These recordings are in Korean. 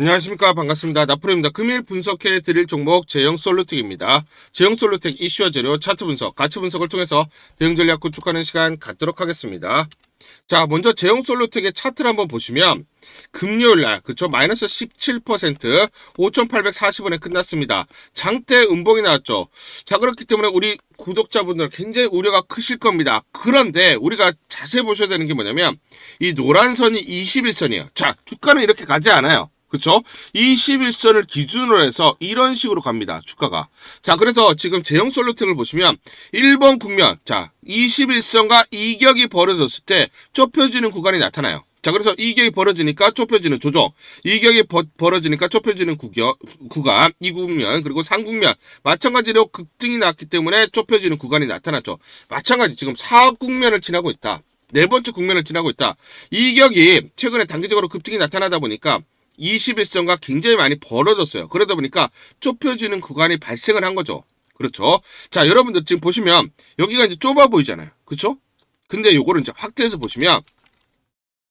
안녕하십니까. 반갑습니다. 나프로입니다. 금일 분석해 드릴 종목 제형 솔루텍입니다. 제형 솔루텍 이슈와 재료 차트 분석 가치 분석을 통해서 대응 전략 구축하는 시간 갖도록 하겠습니다. 자 먼저 제형 솔루텍의 차트를 한번 보시면 금요일날 그쵸? 마이너스 17% 5840원에 끝났습니다. 장대 음봉이 나왔죠. 자 그렇기 때문에 우리 구독자분들 굉장히 우려가 크실 겁니다. 그런데 우리가 자세히 보셔야 되는 게 뭐냐면 이 노란 선이 21선이에요. 자 주가는 이렇게 가지 않아요 그쵸? 21선을 기준으로 해서 이런 식으로 갑니다. 주가가. 자, 그래서 지금 제형 솔루텍을 보시면 1번 국면, 자, 21선과 이격이 벌어졌을 때 좁혀지는 구간이 나타나요. 자, 그래서 이격이 벌어지니까 좁혀지는 조정, 이격이 버- 벌어지니까 좁혀지는 구겨, 구간, 이 국면, 그리고 상국면, 마찬가지로 급등이 났기 때문에 좁혀지는 구간이 나타났죠. 마찬가지 지금 사국면을 지나고 있다. 네 번째 국면을 지나고 있다. 이격이 최근에 단기적으로 급등이 나타나다 보니까 21선과 굉장히 많이 벌어졌어요. 그러다 보니까 좁혀지는 구간이 발생을 한 거죠. 그렇죠. 자, 여러분들 지금 보시면 여기가 이제 좁아 보이잖아요. 그렇죠? 근데 요거를 이제 확대해서 보시면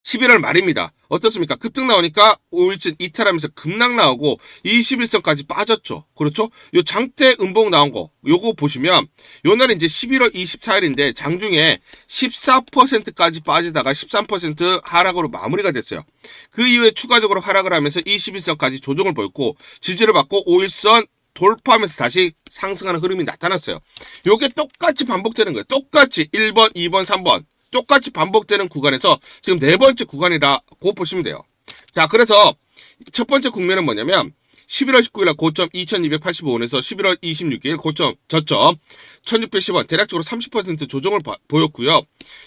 11월 말입니다. 어떻습니까? 급등 나오니까 5일째 이탈하면서 급락 나오고 21선까지 빠졌죠. 그렇죠? 요 장대 음봉 나온 거 요거 보시면 요 날이 이제 11월 24일인데 장중에 14%까지 빠지다가 13% 하락으로 마무리가 됐어요. 그 이후에 추가적으로 하락을 하면서 21선까지 조정을 보였고 지지를 받고 5일선 돌파하면서 다시 상승하는 흐름이 나타났어요. 요게 똑같이 반복되는 거예요. 똑같이 1번, 2번, 3번 똑같이 반복되는 구간에서 지금 네 번째 구간이라고 보시면 돼요. 자, 그래서 첫 번째 국면은 뭐냐면 11월 19일 날 고점 2285원에서 11월 26일 고점 저점 1610원 대략적으로 30% 조정을 봐- 보였고요.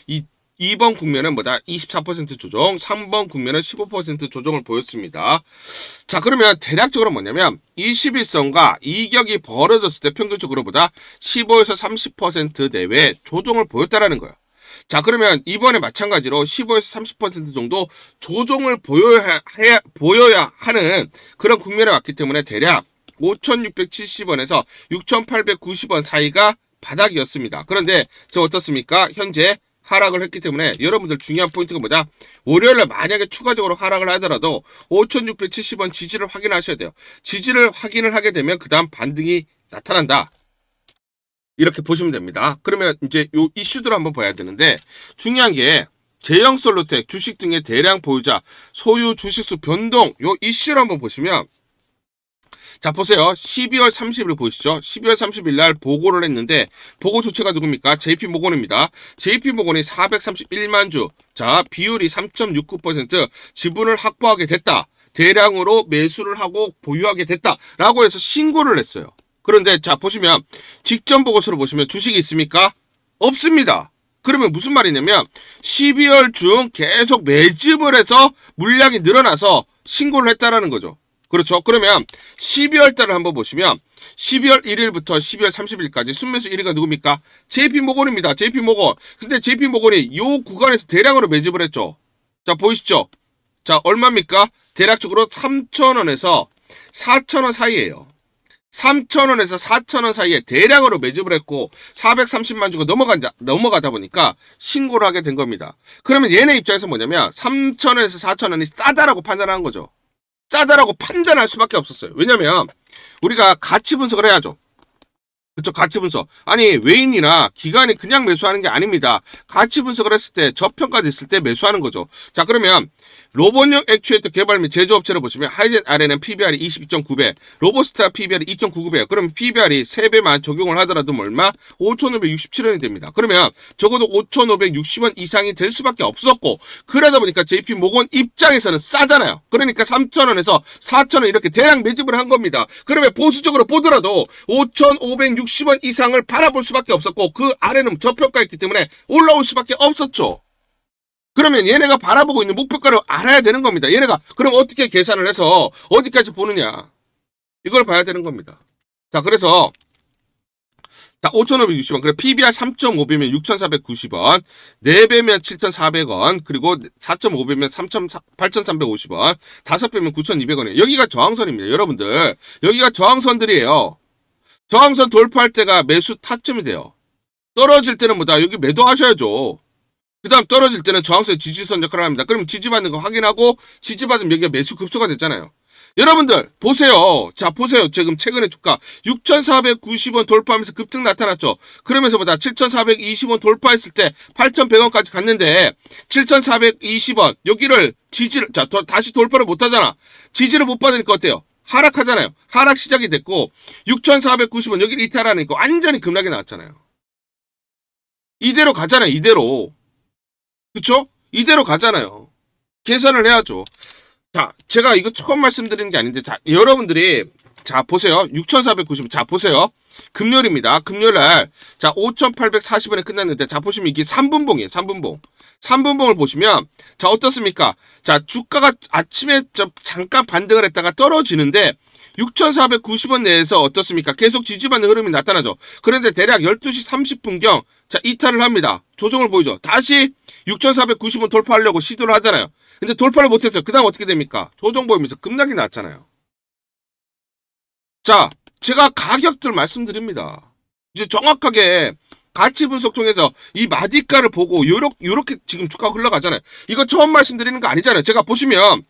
이 2번 국면은 뭐다? 24% 조정, 3번 국면은 15% 조정을 보였습니다. 자, 그러면 대략적으로 뭐냐면 21선과 이격이 벌어졌을 때 평균적으로 보다 15에서 30% 내외 조정을 보였다라는 거예요. 자, 그러면 이번에 마찬가지로 15에서 30% 정도 조정을 보여야, 해야, 보여야 하는 그런 국면에 왔기 때문에 대략 5,670원에서 6,890원 사이가 바닥이었습니다. 그런데 저 어떻습니까? 현재 하락을 했기 때문에 여러분들 중요한 포인트가 뭐다? 월요일에 만약에 추가적으로 하락을 하더라도 5,670원 지지를 확인하셔야 돼요. 지지를 확인을 하게 되면 그 다음 반등이 나타난다. 이렇게 보시면 됩니다. 그러면 이제 요 이슈들을 한번 봐야 되는데 중요한 게 제형 솔루텍 주식 등의 대량 보유자 소유 주식수 변동 요 이슈를 한번 보시면 자 보세요. 12월 30일 보이시죠? 12월 30일 날 보고를 했는데 보고 주체가 누굽니까? JP 모건입니다. JP 모건이 431만 주. 자, 비율이 3.69% 지분을 확보하게 됐다. 대량으로 매수를 하고 보유하게 됐다라고 해서 신고를 했어요. 그런데 자 보시면 직전 보고서를 보시면 주식이 있습니까? 없습니다. 그러면 무슨 말이냐면 12월 중 계속 매집을 해서 물량이 늘어나서 신고를 했다라는 거죠. 그렇죠. 그러면 12월 달을 한번 보시면 12월 1일부터 12월 30일까지 순매수 1위가 누굽니까? JP모건입니다. JP모건. 근데 JP모건이 요 구간에서 대량으로 매집을 했죠. 자, 보이시죠? 자, 얼마입니까? 대략적으로 3,000원에서 4,000원 사이에요. 3,000원에서 4,000원 사이에 대량으로 매집을 했고 430만 주가 넘어간다, 넘어가다 보니까 신고를 하게 된 겁니다. 그러면 얘네 입장에서 뭐냐면 3,000원에서 4,000원이 싸다라고 판단한 거죠. 싸다라고 판단할 수밖에 없었어요. 왜냐면 우리가 가치 분석을 해야죠. 그쵸, 가치 분석. 아니, 외인이나 기관이 그냥 매수하는 게 아닙니다. 가치 분석을 했을 때, 저평가도 있을 때 매수하는 거죠. 자, 그러면, 로봇용 액추에이터 개발 및 제조업체를 보시면, 하이젠 아래는 PBR이 22.9배, 로보스타 PBR이 2.99배예요. 그럼 PBR이 3배만 적용을 하더라도 뭐 얼마? 5,567원이 됩니다. 그러면, 적어도 5,560원 이상이 될 수밖에 없었고, 그러다 보니까 JP 모건 입장에서는 싸잖아요. 그러니까 3,000원에서 4,000원 이렇게 대량 매집을 한 겁니다. 그러면 보수적으로 보더라도 5,560원 이상을 바라볼 수밖에 없었고, 그 아래는 저평가였기 때문에 올라올 수밖에 없었죠. 그러면 얘네가 바라보고 있는 목표가를 알아야 되는 겁니다. 얘네가 그럼 어떻게 계산을 해서 어디까지 보느냐. 이걸 봐야 되는 겁니다. 자, 그래서 자, 5,560원. 그래, PBR 3.5배면 6,490원. 4배면 7,400원. 그리고 4.5배면 8,350원. 5배면 9,200원이에요. 여기가 저항선입니다. 여러분들. 여기가 저항선들이에요. 저항선 돌파할 때가 매수 타점이 돼요. 떨어질 때는 뭐다? 여기 매도하셔야죠. 그 다음 떨어질 때는 저항선 지지선 역할을 합니다. 그럼 지지받는 거 확인하고 지지받으면 여기가 매수 급소가 됐잖아요. 여러분들 보세요. 자 보세요. 지금 최근에 주가 6,490원 돌파하면서 급등 나타났죠. 그러면서 보다 7,420원 돌파했을 때 8,100원까지 갔는데 7,420원 여기를 지지를 자 더- 다시 돌파를 못 하잖아. 지지를 못 받으니까 어때요? 하락하잖아요. 하락 시작이 됐고 6,490원 여기를 이탈하니까 완전히 급락이 나왔잖아요. 이대로 가잖아요. 이대로. 그쵸? 이대로 가잖아요. 계산을 해야죠. 자, 제가 이거 처음 말씀드리는 게 아닌데, 자, 여러분들이, 자, 보세요. 6,490, 자, 보세요. 금요일입니다. 금요일 날, 자, 5,840원에 끝났는데, 자, 보시면 이게 3분봉이에요. 3분봉. 3분봉을 보시면, 자, 어떻습니까? 자, 주가가 아침에 저 잠깐 반등을 했다가 떨어지는데, 6,490원 내에서 어떻습니까? 계속 지지받는 흐름이 나타나죠. 그런데 대략 12시 30분경, 자, 이탈을 합니다. 조정을 보이죠. 다시 6,490원 돌파하려고 시도를 하잖아요. 근데 돌파를 못했어요. 그 다음 어떻게 됩니까? 조정 보이면서 급락이 났잖아요. 자, 제가 가격들 말씀드립니다. 이제 정확하게 가치 분석 통해서 이 마디가를 보고 요렇게, 요렇게 지금 주가가 흘러가잖아요. 이거 처음 말씀드리는 거 아니잖아요. 제가 보시면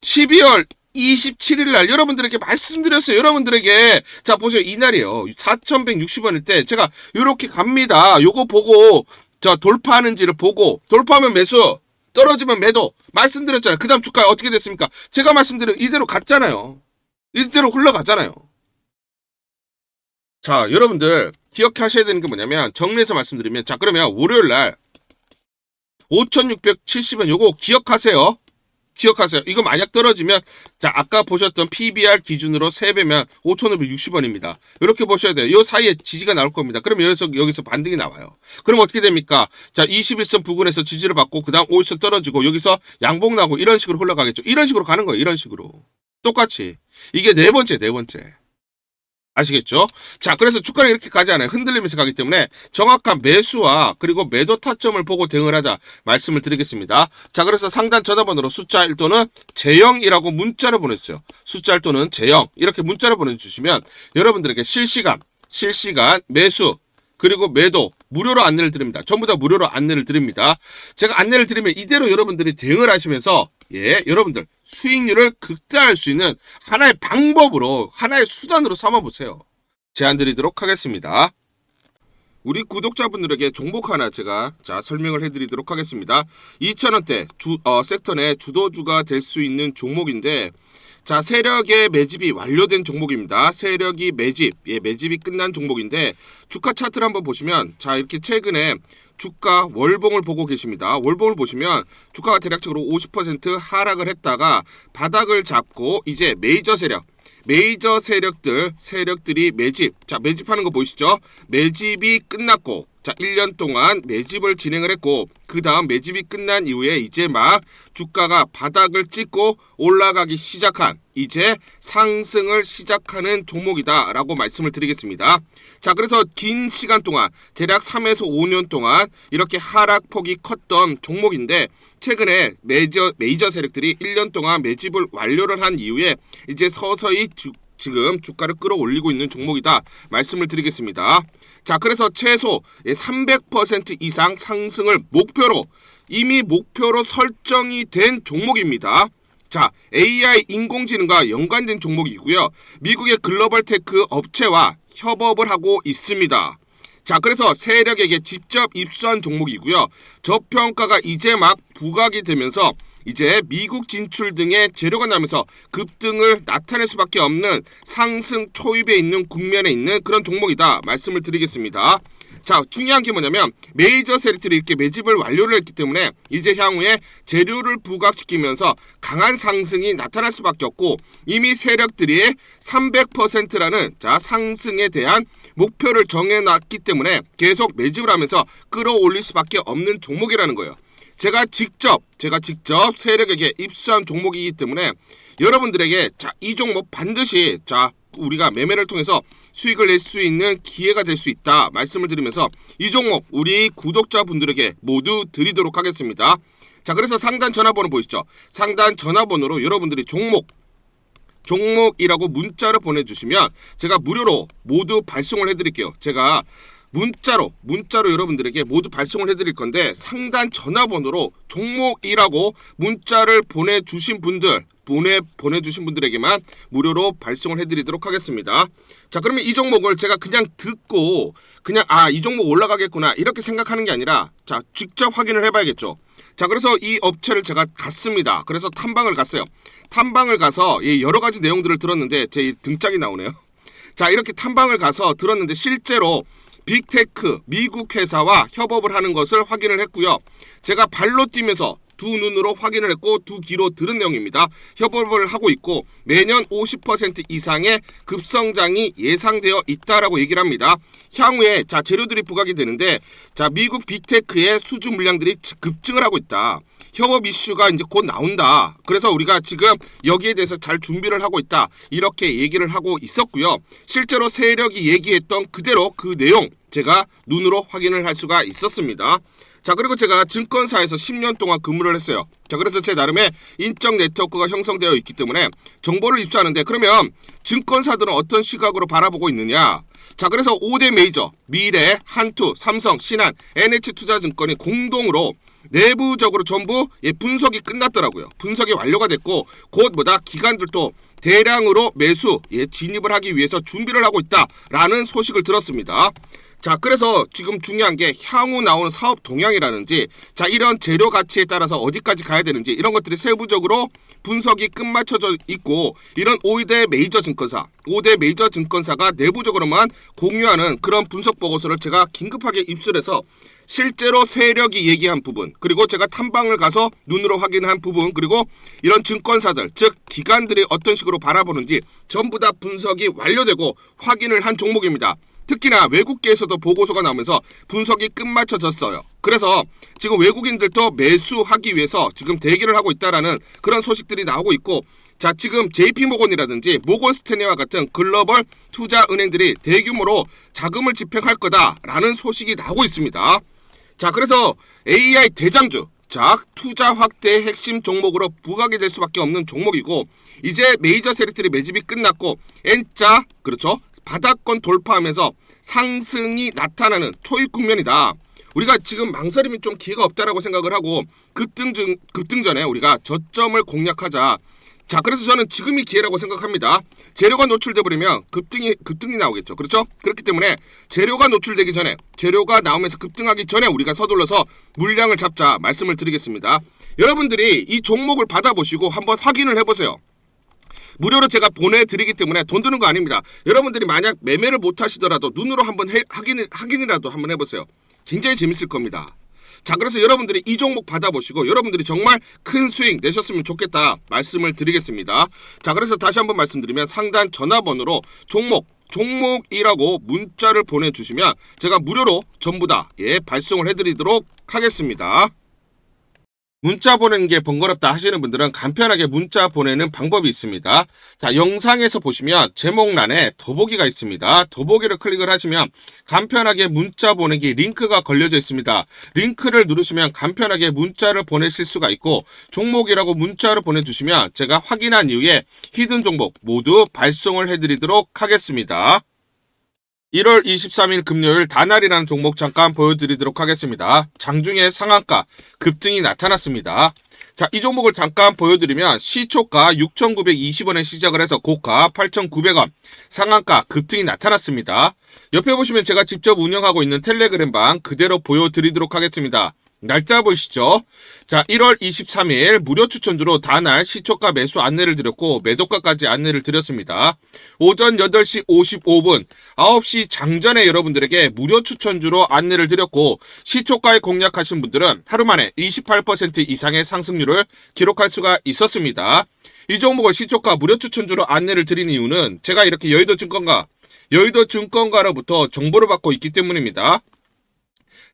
12월 27일 날 여러분들에게 말씀드렸어요. 여러분들에게 자 보세요. 이날이요. 4,160원일 때 제가 요렇게 갑니다. 요거 보고 자 돌파하는지를 보고 돌파하면 매수 떨어지면 매도 말씀드렸잖아요. 그 다음 주가 어떻게 됐습니까? 제가 말씀드린 이대로 갔잖아요. 이대로 흘러가잖아요. 자, 여러분들 기억하셔야 되는 게 뭐냐면 정리해서 말씀드리면 자 그러면 월요일 날 5,670원 요거 기억하세요. 기억하세요. 이거 만약 떨어지면 자 아까 보셨던 PBR 기준으로 3배면 5,560원입니다. 이렇게 보셔야 돼요. 요 사이에 지지가 나올 겁니다. 그럼 여기서 여기서 반등이 나와요. 그럼 어떻게 됩니까? 자 21선 부근에서 지지를 받고 그다음 5일선 떨어지고 여기서 양봉 나고 이런 식으로 흘러가겠죠. 이런 식으로 가는 거예요. 이런 식으로 똑같이 이게 네 번째 네 번째. 아시겠죠? 자, 그래서 주가는 이렇게 가지 않아요. 흔들리면서 가기 때문에 정확한 매수와 그리고 매도 타점을 보고 대응을 하자 말씀을 드리겠습니다. 자, 그래서 상단 전화번호로 숫자 1 또는 제영이라고 문자를 보내주세요. 숫자 1 또는 제영 이렇게 문자를 보내주시면 여러분들에게 실시간, 실시간 매수 그리고 매도 무료로 안내를 드립니다. 전부 다 무료로 안내를 드립니다. 제가 안내를 드리면 이대로 여러분들이 대응을 하시면서 예, 여러분들 수익률을 극대화할 수 있는 하나의 방법으로 하나의 수단으로 삼아 보세요. 제안 드리도록 하겠습니다. 우리 구독자분들에게 종목 하나 제가 자 설명을 해드리도록 하겠습니다. 2,000원대 주 어, 섹터 내 주도주가 될 수 있는 종목인데 자 세력의 매집이 완료된 종목입니다. 세력이 매집 예 매집이 끝난 종목인데 주가 차트를 한번 보시면 자 이렇게 최근에 주가 월봉을 보고 계십니다. 월봉을 보시면 주가가 대략적으로 50% 하락을 했다가 바닥을 잡고 이제 메이저 세력 메이저 세력들 세력들이 매집 자 매집하는 거 보이시죠 매집이 끝났고 자 1년 동안 매집을 진행을 했고 그 다음 매집이 끝난 이후에 이제 막 주가가 바닥을 찍고 올라가기 시작한 이제 상승을 시작하는 종목이다 라고 말씀을 드리겠습니다 자 그래서 긴 시간 동안 대략 3에서 5년 동안 이렇게 하락폭이 컸던 종목인데 최근에 메이저, 메이저 세력들이 1년 동안 매집을 완료를 한 이후에 이제 서서히 주, 지금 주가를 끌어올리고 있는 종목이다 말씀을 드리겠습니다. 자 그래서 최소 300% 이상 상승을 목표로 이미 목표로 설정이 된 종목입니다. 자, AI 인공지능과 연관된 종목이고요. 미국의 글로벌 테크 업체와 협업을 하고 있습니다. 자, 그래서 세력에게 직접 입수한 종목이고요. 저평가가 이제 막 부각이 되면서 이제 미국 진출 등의 재료가 나면서 급등을 나타낼 수밖에 없는 상승 초입에 있는 국면에 있는 그런 종목이다 말씀을 드리겠습니다. 자 중요한 게 뭐냐면 메이저 세력들이 이렇게 매집을 완료를 했기 때문에 이제 향후에 재료를 부각시키면서 강한 상승이 나타날 수밖에 없고 이미 세력들이 300%라는 자 상승에 대한 목표를 정해놨기 때문에 계속 매집을 하면서 끌어올릴 수밖에 없는 종목이라는 거예요. 제가 직접 제가 직접 세력에게 입수한 종목이기 때문에 여러분들에게 자 이 종목 반드시 자 우리가 매매를 통해서 수익을 낼 수 있는 기회가 될 수 있다 말씀을 드리면서 이 종목 우리 구독자분들에게 모두 드리도록 하겠습니다. 자 그래서 상단 전화번호 보이시죠? 상단 전화번호로 여러분들이 종목 종목이라고 문자를 보내주시면 제가 무료로 모두 발송을 해드릴게요. 제가 문자로 문자로 여러분들에게 모두 발송을 해드릴 건데 상단 전화번호로 종목이라고 문자를 보내주신 분들 보내 보내주신 분들에게만 무료로 발송을 해드리도록 하겠습니다. 자 그러면 이 종목을 제가 그냥 듣고 그냥 아 이 종목 올라가겠구나 이렇게 생각하는 게 아니라 자 직접 확인을 해봐야겠죠. 자 그래서 이 업체를 제가 갔습니다. 그래서 탐방을 갔어요. 탐방을 가서 이 여러 가지 내용들을 들었는데 제 등짝이 나오네요. 자 이렇게 탐방을 가서 들었는데 실제로 빅테크 미국 회사와 협업을 하는 것을 확인을 했고요. 제가 발로 뛰면서 두 눈으로 확인을 했고 두 귀로 들은 내용입니다. 협업을 하고 있고 매년 50% 이상의 급성장이 예상되어 있다라고 얘기를 합니다. 향후에 자 재료들이 부각이 되는데 자 미국 빅테크의 수주 물량들이 급증을 하고 있다. 협업 이슈가 이제 곧 나온다. 그래서 우리가 지금 여기에 대해서 잘 준비를 하고 있다. 이렇게 얘기를 하고 있었고요. 실제로 세력이 얘기했던 그대로 그 내용 제가 눈으로 확인을 할 수가 있었습니다. 자 그리고 제가 증권사에서 10년 동안 근무를 했어요. 자 그래서 제 나름의 인적 네트워크가 형성되어 있기 때문에 정보를 입수하는데 그러면 증권사들은 어떤 시각으로 바라보고 있느냐? 자 그래서 5대 메이저 미래, 한투, 삼성, 신한, NH투자증권이 공동으로 내부적으로 전부 예, 분석이 끝났더라고요. 분석이 완료가 됐고 곧 뭐다 기관들도 대량으로 매수 예, 진입을 하기 위해서 준비를 하고 있다라는 소식을 들었습니다. 자, 그래서 지금 중요한 게 향후 나오는 사업 동향이라든지 자, 이런 재료 가치에 따라서 어디까지 가야 되는지 이런 것들이 세부적으로 분석이 끝마쳐져 있고 이런 5대 메이저 증권사, 5대 메이저 증권사가 내부적으로만 공유하는 그런 분석 보고서를 제가 긴급하게 입수해서 실제로 세력이 얘기한 부분, 그리고 제가 탐방을 가서 눈으로 확인한 부분, 그리고 이런 증권사들, 즉 기관들이 어떤 식으로 바라보는지 전부 다 분석이 완료되고 확인을 한 종목입니다. 특히나 외국계에서도 보고서가 나오면서 분석이 끝마쳐졌어요. 그래서 지금 외국인들도 매수하기 위해서 지금 대기를 하고 있다라는 그런 소식들이 나오고 있고 자 지금 JP 모건이라든지 모건 스탠리와 같은 글로벌 투자 은행들이 대규모로 자금을 집행할 거다라는 소식이 나오고 있습니다. 자 그래서 AI 대장주 자 투자 확대의 핵심 종목으로 부각이 될 수밖에 없는 종목이고 이제 메이저 세력들이 매집이 끝났고 N자 그렇죠 바닥권 돌파하면서 상승이 나타나는 초입 국면이다. 우리가 지금 망설임이 좀 기회가 없다라고 생각을 하고 급등 중 급등 전에 우리가 저점을 공략하자. 자, 그래서 저는 지금이 기회라고 생각합니다. 재료가 노출돼 버리면 급등이 급등이 나오겠죠. 그렇죠? 그렇기 때문에 재료가 노출되기 전에 재료가 나오면서 급등하기 전에 우리가 서둘러서 물량을 잡자 말씀을 드리겠습니다. 여러분들이 이 종목을 받아보시고 한번 확인을 해보세요. 무료로 제가 보내드리기 때문에 돈 드는 거 아닙니다. 여러분들이 만약 매매를 못 하시더라도 눈으로 한번 해, 확인, 확인이라도 한번 해보세요. 굉장히 재밌을 겁니다. 자, 그래서 여러분들이 이 종목 받아보시고 여러분들이 정말 큰 수익 내셨으면 좋겠다 말씀을 드리겠습니다. 자, 그래서 다시 한번 말씀드리면 상단 전화번호로 종목 종목이라고 문자를 보내주시면 제가 무료로 전부 다 예, 발송을 해드리도록 하겠습니다. 문자 보내는 게 번거롭다 하시는 분들은 간편하게 문자 보내는 방법이 있습니다. 자, 영상에서 보시면 제목란에 더보기가 있습니다. 더보기를 클릭을 하시면 간편하게 문자 보내기 링크가 걸려져 있습니다. 링크를 누르시면 간편하게 문자를 보내실 수가 있고 종목이라고 문자를 보내주시면 제가 확인한 이후에 히든 종목 모두 발송을 해드리도록 하겠습니다. 1월 23일 금요일 다날이라는 종목 잠깐 보여드리도록 하겠습니다. 장중에 상한가 급등이 나타났습니다. 자, 이 종목을 잠깐 보여드리면 시초가 6,920원에 시작을 해서 고가 8,900원, 상한가 급등이 나타났습니다. 옆에 보시면 제가 직접 운영하고 있는 텔레그램 방 그대로 보여드리도록 하겠습니다. 날짜 보이시죠? 자, 1월 23일 무료 추천주로 다날 시초가 매수 안내를 드렸고 매도가까지 안내를 드렸습니다. 오전 8시 55분, 9시 장전에 여러분들에게 무료 추천주로 안내를 드렸고 시초가에 공략하신 분들은 하루 만에 28% 이상의 상승률을 기록할 수가 있었습니다. 이 종목을 시초가 무료 추천주로 안내를 드린 이유는 제가 이렇게 여의도 증권가, 여의도 증권가로부터 정보를 받고 있기 때문입니다.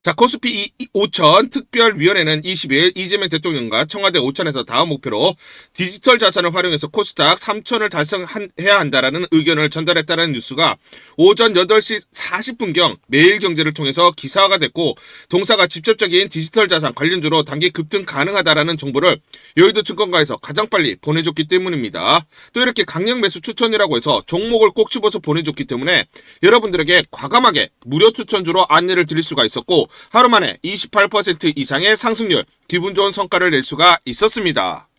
자, 코스피 5천 특별위원회는 20일 이재명 대통령과 청와대 5천에서 다음 목표로 디지털 자산을 활용해서 코스닥 3천을 달성해야 한다라는 의견을 전달했다는 뉴스가 오전 8시 40분경 매일경제를 통해서 기사화가 됐고 동사가 직접적인 디지털 자산 관련주로 단기 급등 가능하다라는 정보를 여의도 증권가에서 가장 빨리 보내줬기 때문입니다. 또 이렇게 강력 매수 추천이라고 해서 종목을 꼭 집어서 보내줬기 때문에 여러분들에게 과감하게 무료 추천주로 안내를 드릴 수가 있었고 하루 만에 28% 이상의 상승률, 기분 좋은 성과를 낼 수가 있었습니다.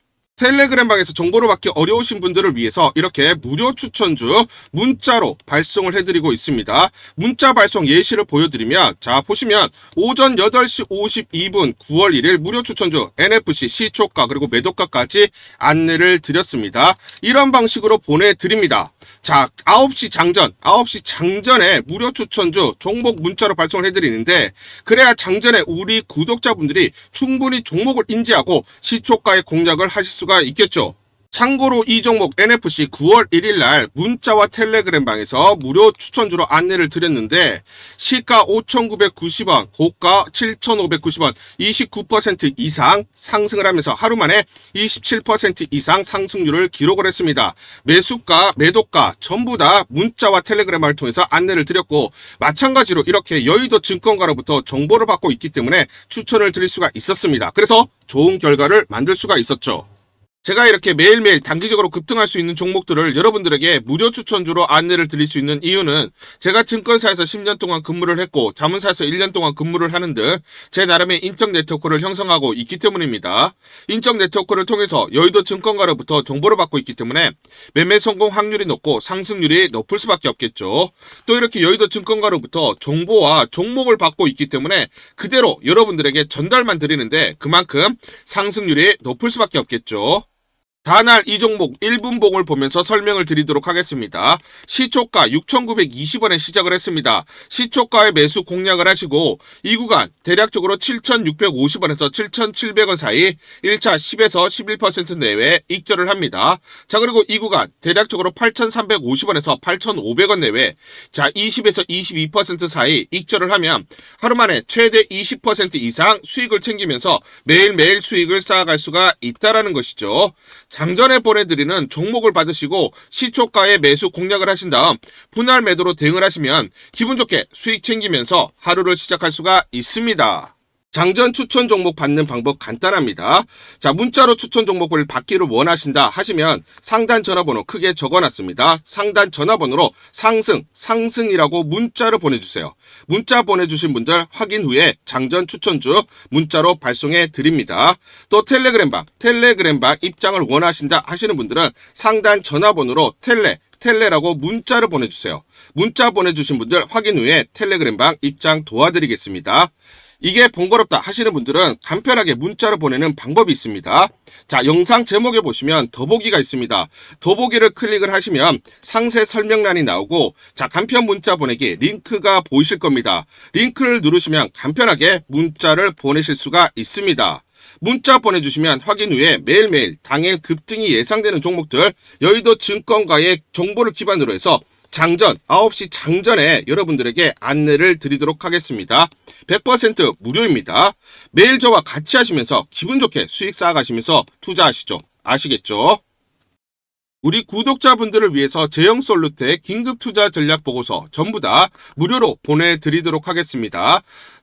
텔레그램 방에서 정보를 받기 어려우신 분들을 위해서 이렇게 무료 추천주 문자로 발송을 해드리고 있습니다. 문자 발송 예시를 보여드리면 자 보시면 오전 8시 52분 9월 1일 무료 추천주 NFC 시초가 그리고 매도가까지 안내를 드렸습니다. 이런 방식으로 보내드립니다. 자 9시 장전 9시 장전에 무료 추천주 종목 문자로 발송을 해드리는데 그래야 장전에 우리 구독자분들이 충분히 종목을 인지하고 시초가의 공략을 하실 수가 있겠죠. 참고로 이 종목 NFC 9월 1일 날 문자와 텔레그램 방에서 무료 추천주로 안내를 드렸는데 시가 5,990원, 고가 7,590원, 29% 이상 상승을 하면서 하루 만에 27% 이상 상승률을 기록을 했습니다. 매수가, 매도가 전부 다 문자와 텔레그램을 통해서 안내를 드렸고 마찬가지로 이렇게 여의도 증권가로부터 정보를 받고 있기 때문에 추천을 드릴 수가 있었습니다. 그래서 좋은 결과를 만들 수가 있었죠. 제가 이렇게 매일매일 단기적으로 급등할 수 있는 종목들을 여러분들에게 무료 추천주로 안내를 드릴 수 있는 이유는 제가 증권사에서 10년 동안 근무를 했고 자문사에서 1년 동안 근무를 하는 등 제 나름의 인적 네트워크를 형성하고 있기 때문입니다. 인적 네트워크를 통해서 여의도 증권가로부터 정보를 받고 있기 때문에 매매 성공 확률이 높고 상승률이 높을 수밖에 없겠죠. 또 이렇게 여의도 증권가로부터 정보와 종목을 받고 있기 때문에 그대로 여러분들에게 전달만 드리는데 그만큼 상승률이 높을 수밖에 없겠죠. 다날 이 종목 1분봉을 보면서 설명을 드리도록 하겠습니다. 시초가 6,920원에 시작을 했습니다. 시초가의 매수 공략을 하시고 이 구간 대략적으로 7,650원에서 7,700원 사이 1차 10에서 11% 내외 익절을 합니다. 자 그리고 이 구간 대략적으로 8,350원에서 8,500원 내외 자 20에서 22% 사이 익절을 하면 하루 만에 최대 20% 이상 수익을 챙기면서 매일매일 수익을 쌓아갈 수가 있다라는 것이죠. 장전에 보내드리는 종목을 받으시고 시초가에 매수 공략을 하신 다음 분할 매도로 대응을 하시면 기분 좋게 수익 챙기면서 하루를 시작할 수가 있습니다. 장전 추천 종목 받는 방법 간단합니다. 자, 문자로 추천 종목을 받기를 원하신다 하시면 상단 전화번호 크게 적어놨습니다. 상단 전화번호로 상승, 상승이라고 문자를 보내주세요. 문자 보내주신 분들 확인 후에 장전 추천주 문자로 발송해 드립니다. 또 텔레그램방, 텔레그램방 입장을 원하신다 하시는 분들은 상단 전화번호로 텔레, 텔레라고 문자를 보내주세요. 문자 보내주신 분들 확인 후에 텔레그램방 입장 도와드리겠습니다. 이게 번거롭다 하시는 분들은 간편하게 문자로 보내는 방법이 있습니다. 자, 영상 제목에 보시면 더보기가 있습니다. 더보기를 클릭을 하시면 상세 설명란이 나오고 자, 간편 문자 보내기 링크가 보이실 겁니다. 링크를 누르시면 간편하게 문자를 보내실 수가 있습니다. 문자 보내주시면 확인 후에 매일매일 당일 급등이 예상되는 종목들 여의도 증권가의 정보를 기반으로 해서 장전 9시 장전에 여러분들에게 안내를 드리도록 하겠습니다. 100% 무료입니다. 매일 저와 같이 하시면서 기분 좋게 수익 쌓아가시면서 투자하시죠. 아시겠죠? 우리 구독자분들을 위해서 제형 솔루텍 긴급 투자 전략 보고서 전부 다 무료로 보내드리도록 하겠습니다.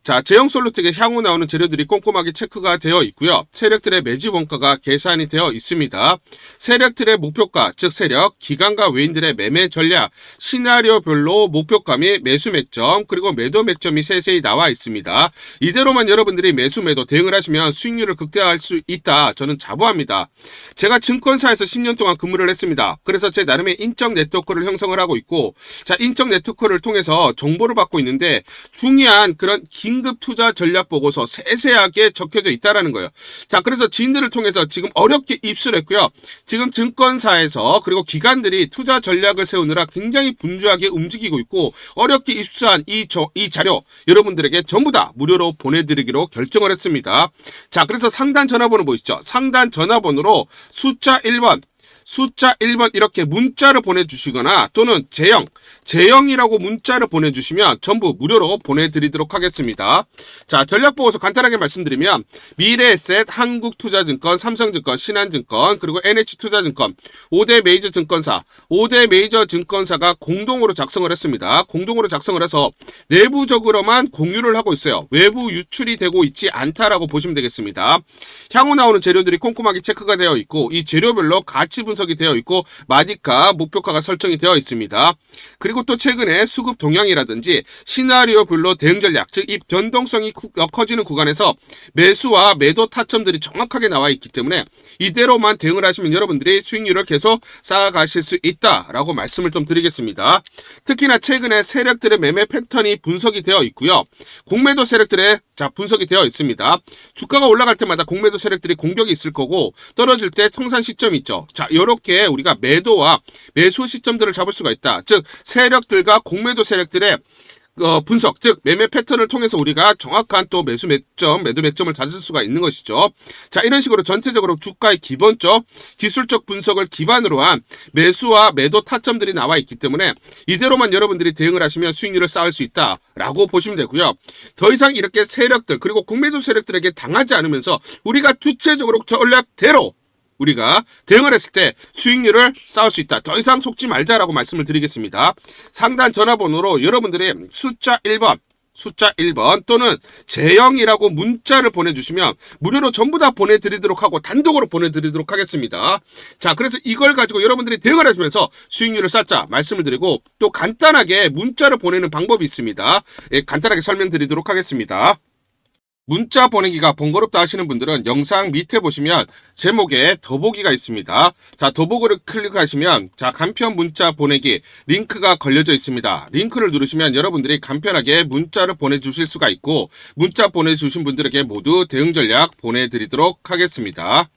자, 제형 솔루텍에 향후 나오는 재료들이 꼼꼼하게 체크가 되어 있고요. 세력들의 매집 원가가 계산이 되어 있습니다. 세력들의 목표가, 즉 세력, 기관과 외인들의 매매 전략, 시나리오별로 목표가 및 매수 맥점, 그리고 매도 맥점이 세세히 나와 있습니다. 이대로만 여러분들이 매수 매도 대응을 하시면 수익률을 극대화할 수 있다. 저는 자부합니다. 제가 증권사에서 10년 동안 근무를 했습니다. 그래서 제 나름의 인적 네트워크를 형성을 하고 있고, 자, 인적 네트워크를 통해서 정보를 받고 있는데 중요한 그런 긴급 투자 전략 보고서 세세하게 적혀져 있다라는 거예요. 자, 그래서 지인들을 통해서 지금 어렵게 입수를 했고요. 지금 증권사에서 그리고 기관들이 투자 전략을 세우느라 굉장히 분주하게 움직이고 있고 어렵게 입수한 이, 저, 이 자료 여러분들에게 전부 다 무료로 보내드리기로 결정을 했습니다. 자, 그래서 상단 전화번호 보이시죠? 상단 전화번호로 숫자 1번 숫자 1번 이렇게 문자를 보내주시거나 또는 제영, 제영이라고 문자를 보내주시면 전부 무료로 보내드리도록 하겠습니다. 자, 전략보고서 간단하게 말씀드리면 미래에셋, 한국투자증권, 삼성증권, 신한증권, 그리고 NH투자증권, 5대 메이저 증권사, 5대 메이저 증권사가 공동으로 작성을 했습니다. 공동으로 작성을 해서 내부적으로만 공유를 하고 있어요. 외부 유출이 되고 있지 않다라고 보시면 되겠습니다. 향후 나오는 재료들이 꼼꼼하게 체크가 되어 있고 이 재료별로 가치 분석 이 되어 있고 마디카 목표가가 설정이 되어 있습니다. 그리고 또 최근에 수급 동향이라든지 시나리오별로 대응 전략 즉 이 변동성이 구- 어, 커지는 구간에서 매수와 매도 타점들이 정확하게 나와 있기 때문에 이대로만 대응을 하시면 여러분들이 수익률을 계속 쌓아가실 수 있다라고 말씀을 좀 드리겠습니다. 특히나 최근에 세력들의 매매 패턴이 분석이 되어 있고요. 공매도 세력들의 자 분석이 되어 있습니다. 주가가 올라갈 때마다 공매도 세력들이 공격이 있을 거고 떨어질 때 청산 시점이 있죠. 자 이렇게 우리가 매도와 매수 시점들을 잡을 수가 있다. 즉 세력들과 공매도 세력들의 어, 분석, 즉 매매 패턴을 통해서 우리가 정확한 또 매수 맥점, 매도 맥점을 찾을 수가 있는 것이죠. 자, 이런 식으로 전체적으로 주가의 기본적 기술적 분석을 기반으로 한 매수와 매도 타점들이 나와 있기 때문에 이대로만 여러분들이 대응을 하시면 수익률을 쌓을 수 있다라고 보시면 되고요. 더 이상 이렇게 세력들 그리고 공매도 세력들에게 당하지 않으면서 우리가 주체적으로 전략대로 우리가 대응을 했을 때 수익률을 쌓을 수 있다. 더 이상 속지 말자라고 말씀을 드리겠습니다. 상단 전화번호로 여러분들이 숫자 1번 숫자 1번 또는 제영이라고 문자를 보내주시면 무료로 전부 다 보내드리도록 하고 단독으로 보내드리도록 하겠습니다. 자, 그래서 이걸 가지고 여러분들이 대응을 하시면서 수익률을 쌓자 말씀을 드리고 또 간단하게 문자를 보내는 방법이 있습니다. 예, 간단하게 설명드리도록 하겠습니다. 문자 보내기가 번거롭다 하시는 분들은 영상 밑에 보시면 제목에 더보기가 있습니다. 자, 더보기를 클릭하시면 자, 간편 문자 보내기 링크가 걸려져 있습니다. 링크를 누르시면 여러분들이 간편하게 문자를 보내주실 수가 있고 문자 보내주신 분들에게 모두 대응 전략 보내드리도록 하겠습니다.